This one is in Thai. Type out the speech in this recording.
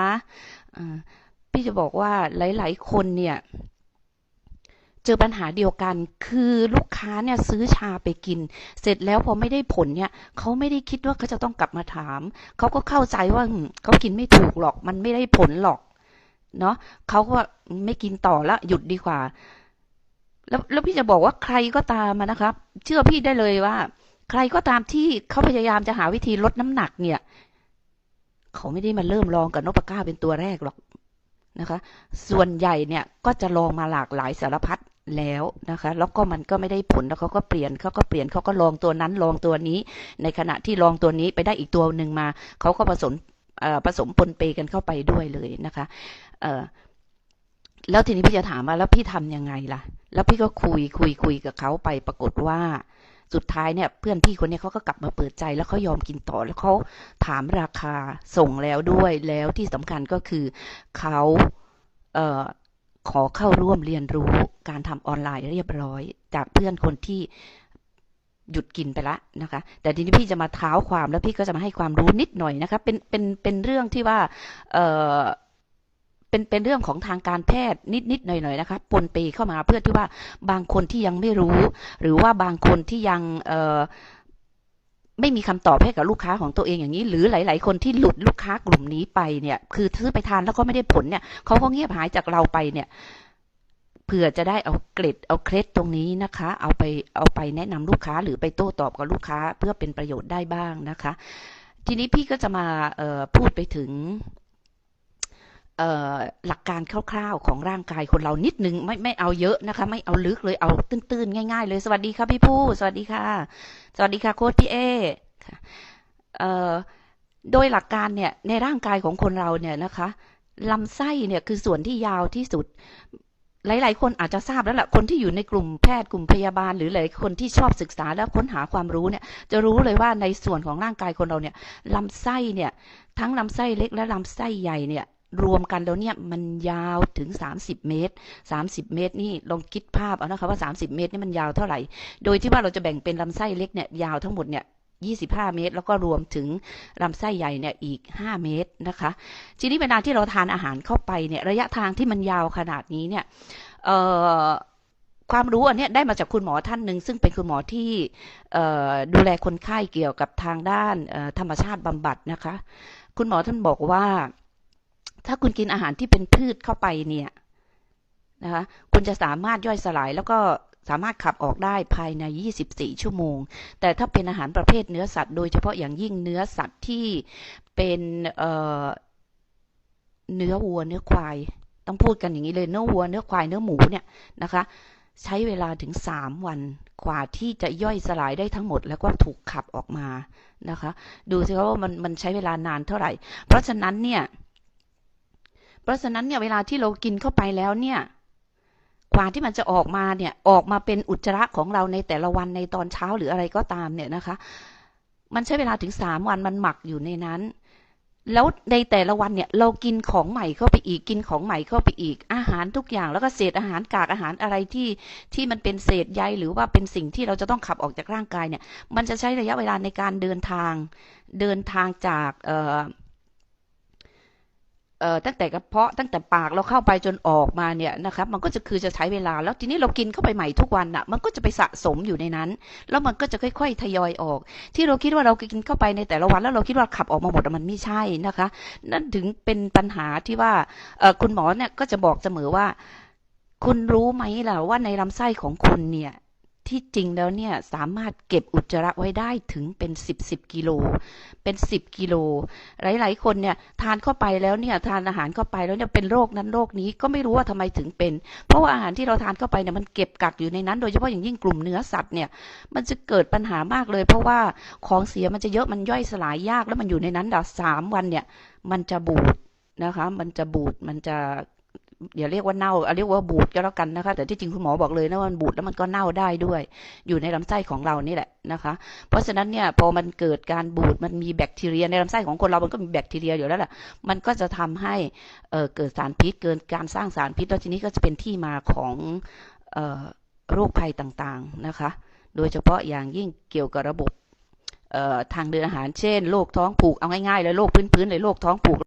ะอ่าพี่จะบอกว่าหลาย ๆ คนเนี่ย เจอปัญหาเดียวกัน คือลูกค้าเนี่ยซื้อชาไปกิน เสร็จแล้วพอไม่ได้ผลเนี่ยเขาไม่ได้คิดว่าเขาจะต้องกลับมาถาม เขาก็เข้าใจว่าเขากินไม่ถูกหรอก มันไม่ได้ผลหรอกเนาะเขาก็ไม่กินต่อละหยุดดีกว่า แล้วแล้วพี่จะบอกว่าใครก็ตามมานะครับ เชื่อพี่ได้เลยว่า ใครก็ตามที่เขาพยายามจะหาวิธีลดน้ำหนักเนี่ย เขาไม่ได้มาเริ่มลองกับนพก้าเป็นตัวแรกหรอกนะคะ ส่วนใหญ่เนี่ยก็จะลองมาหลากหลายสารพัดแล้วนะคะ แล้วก็มันก็ไม่ได้ผลแล้วเขาก็เปลี่ยนเขาก็เปลี่ยนเขาก็ลองตัวนั้นลองตัวนี้ ในขณะที่ลองตัวนี้ไปได้อีกตัวหนึ่งมาเขาก็ผสมผสมปนเปกันเข้าไปด้วยเลยนะคะเออแล้วทีนี้พี่จะถามว่าแล้วพี่ทำยังไงล่ะ แล้วพี่ก็คุยคุยคุยกับเขาไปปรากฏว่า สุดท้ายเนี่ยเพื่อนพี่คนนี้เขาก็กลับมาเปิดใจแล้วเขายอมกินต่อแล้วเขาถามราคาส่งแล้วด้วยแล้วที่สำคัญก็คือเขาเอ่อขอเข้าร่วมเรียนรู้การทำออนไลน์เรียบร้อย จากเพื่อนคนที่หยุดกินไปละนะคะ แต่ทีนี้พี่จะมาเท้าความแล้วพี่ก็จะมาให้ความรู้นิดหน่อยนะคะ เป็นเป็นเป็นเรื่องที่ว่า เออ เป็นเป็นเรื่องของทางการแพทย์นิดๆหน่อยๆนะคะปนเปเข้ามาเพื่อที่ว่าบางคนที่ยังไม่รู้ หรือว่าบางคนที่ยังเออไม่มีคำตอบให้กับลูกค้าของตัวเองอย่างนี้ หรือหลาย ๆ คนที่หลุดลูกค้ากลุ่มนี้ไปเนี่ยคือซื้อไปทานแล้วก็ไม่ได้ผลเนี่ยเขาก็เงียบหายจากเราไปเนี่ยเผื่อจะได้เอาเกร็ดเอาเคล็ดตรงนี้นะคะ เอาไปเอาไปแนะนำลูกค้า หรือไปโต้ตอบกับลูกค้าเพื่อเป็นประโยชน์ได้บ้างนะคะ ทีนี้พี่ก็จะมาพูดไปถึง หลักการคร่าวๆของร่างกายคนเรานิดนึงไม่ไม่เอาเยอะนะคะ ไม่เอาลึกเลยเอาตื้นๆง่าย ๆ เลย สวัสดีค่ะพี่ผู้ สวัสดีค่ะ สวัสดีค่ะโค้ชพี่เอค่ะโดยหลักการเนี่ยในร่างกายของคนเราเนี่ยนะคะลำไส้เนี่ยคือส่วนที่ยาวที่สุด หลาย ๆ คนอาจจะทราบแล้วแหละคนที่อยู่ในกลุ่มแพทย์กลุ่มพยาบาล หรือหลายคนที่ชอบศึกษาและค้นหาความรู้เนี่ย จะรู้เลยว่าในส่วนของร่างกายคนเราเนี่ยลำไส้เนี่ย ทั้งลำไส้เล็กและลำไส้ใหญ่เนี่ย รวมกันแล้วเนี่ยมันยาวถึง 30 เมตร 30 เมตรนี่ลองคิดภาพเอานะคะว่า 30 เมตรนี่มันยาวเท่าไหร่ โดยที่ว่าเราจะแบ่งเป็นลำไส้เล็กเนี่ยยาวทั้งหมดเนี่ย25 เมตร แล้วก็รวมถึงลำไส้ใหญ่เนี่ยอีก 5 เมตรนะคะ ทีนี้เวลาที่เราทานอาหารเข้าไปเนี่ยระยะทางที่มันยาวขนาดนี้เนี่ยความรู้อันนี้ได้มาจากคุณหมอท่านหนึ่งซึ่งเป็นคุณหมอที่ดูแลคนไข้เกี่ยวกับทางด้านธรรมชาติบำบัดนะคะ คุณหมอท่านบอกว่า ถ้าคุณกินอาหารที่เป็นพืชเข้าไปเนี่ยนะคะคุณจะสามารถย่อยสลายแล้วก็สามารถขับออกได้ภายใน 24 ชั่วโมง แต่ถ้าเป็นอาหารประเภทเนื้อสัตว์ โดยเฉพาะอย่างยิ่งเนื้อสัตว์ที่เป็นเเนื้อวัว เนื้อควาย ต้องพูดกันอย่างนี้เลย เนื้อวัว เนื้อควาย เนื้อหมูเนี่ยนะคะ ใช้เวลาถึง 3 วันกว่าที่จะย่อยสลายได้ทั้งหมด แล้วก็ถูกขับออกมานะคะ ดูสิครับว่ามันมันใช้เวลานานเท่าไหร่ เพราะฉะนั้นเนี่ย เพราะฉะนั้นเนี่ยเวลาที่เรากินเข้าไปแล้วเนี่ยกว่าที่มันจะออกมาเนี่ยออกมาเป็นอุจจาระของเราในแต่ละวันในตอนเช้าหรืออะไรก็ตามเนี่ยนะคะ มันใช้เวลาถึงสามวันมันหมักอยู่ในนั้น แล้วในแต่ละวันเนี่ยเรากินของใหม่เข้าไปอีกกินของใหม่เข้าไปอีก อาหารทุกอย่างแล้วก็เศษอาหารกากอาหารอะไรที่ที่มันเป็นเศษใยหรือว่าเป็นสิ่งที่เราจะต้องขับออกจากร่างกายเนี่ย มันจะใช้ระยะเวลาในการเดินทาง เดินทางจากเอ่อเอ่อ ตั้งแต่กระเพาะตั้งแต่ปากเราเข้าไปจนออกมาเนี่ยนะครับมันก็จะคือจะใช้เวลา แล้วทีนี้เรากินเข้าไปใหม่ทุกวันอะ มันก็จะไปสะสมอยู่ในนั้น แล้วมันก็จะค่อย ๆ ทยอยออก ที่เราคิดว่าเรากินเข้าไปในแต่ละวัน แล้วเราคิดว่าขับออกมาหมดมันไม่ใช่นะคะ นั่นถึงเป็นปัญหาที่ว่าเอ่อคุณหมอเนี่ยก็จะบอกเสมอว่า คุณรู้ไหมล่ะว่าในลำไส้ของคุณเนี่ย ที่จริงแล้วเนี่ยสามารถเก็บอุจจาระไว้ได้ถึงเป็นสิบสิบกิโล เป็นสิบกิโล หลาย ๆ คนเนี่ยทานเข้าไปแล้วเนี่ยทานอาหารเข้าไปแล้วเนี่ยเป็นโรคนั้นโรคนี้ก็ไม่รู้ว่าทำไมถึงเป็น เพราะว่าอาหารที่เราทานเข้าไปเนี่ยมันเก็บกักอยู่ในนั้นโดยเฉพาะอย่างยิ่งกลุ่มเนื้อสัตว์เนี่ยมันจะเกิดปัญหามากเลย เพราะว่าของเสียมันจะเยอะมันย่อยสลายยากแล้วมันอยู่ในนั้นดาสามวันเนี่ยมันจะบูดนะคะ มันจะบูด มันจะ อย่าเรียกว่าเน่าเอาเรียกว่าบูดก็แล้วกันนะคะ แต่ที่จริงคุณหมอบอกเลยนะว่ามันบูดแล้วมันก็เน่าได้ด้วย อยู่ในลำไส้ของเรานี่แหละนะคะ เพราะฉะนั้นเนี่ยพอมันเกิดการบูดมันมีแบคทีเรียในลำไส้ของคนเรา มันก็มีแบคทีเรียอยู่แล้วแหละมันก็จะทำให้เเกิดสารพิษ เกินการสร้างสารพิษแล้วทีนี้ก็จะเป็นที่มาของโรคภัยต่างๆนะคะ โดยเฉพาะอย่างยิ่งเกี่ยวกับระบบทางเดินอาหารเช่นโรคท้องผูกเอาง่ายๆเลยโรคพื้นๆเลยโรคท้องผูก